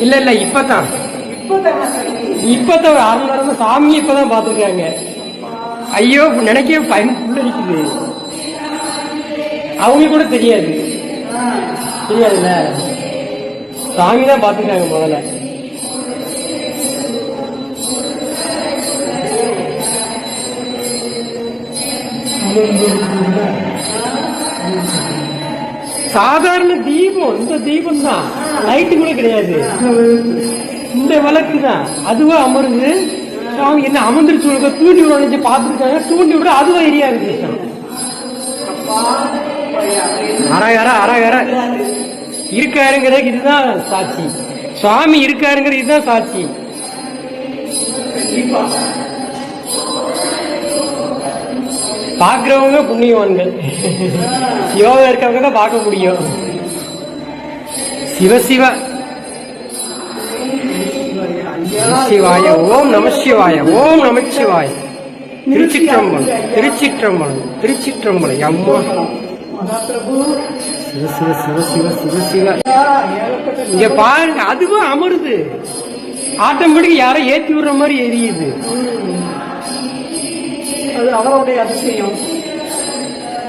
இல்ல இல்ல இப்பதான். இப்பதான் அரை மணி நேரமா சாமியை இப்பதான் பாத்துருக்காங்க ஐயோ நினைக்கவே பயன் புல்லரிக்குது அவங்க கூட தெரியாது. தெரியாதுல்ல? சாமி தான் பாத்துருக்காங்க முதல்ல. சாதாரண தீபம் இந்த தீபம் தான் லைட்டு கூட கிடையாது. இந்த விளக்கு தான் அதுவா அமருது சாமி என்ன அமர்ந்துருச்சு உனக்கு? தூண்டி விட நினைச்சு பார்த்துருக்காங்க. தூண்டி விட அதுவா எரியா இருக்கு அரகர அரகர இருக்காருங்கிறதுக்கு இதுதான் சாட்சி. சுவாமி இருக்காருங்கிறது இதுதான் சாட்சி. பாக்குறவங்க புண்ணியவான்கள். யோகா இருக்கவங்க தான் பார்க்க முடியும். சிவ சிவ. சிவாய ஓம் நம சிவாய ஓம் நமச்சிவாய திருச்சிற்றம்பலம் திருச்சிற்றம்பலம் திருச்சிற்றம்பலம் அம்மா. சிவ சிவ சிவ சிவ சிவ சிவ. இங்க பாருங்க அதுவும் அமருது. ஆட்டோமேட்டிக் யாரோ ஏத்தி விடுற மாதிரி எரியுது. அது அவருடைய அதிசயம்.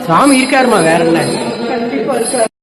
சாமி இருக்காருமா வேற என்ன? கண்டிப்பா இருக்காரு.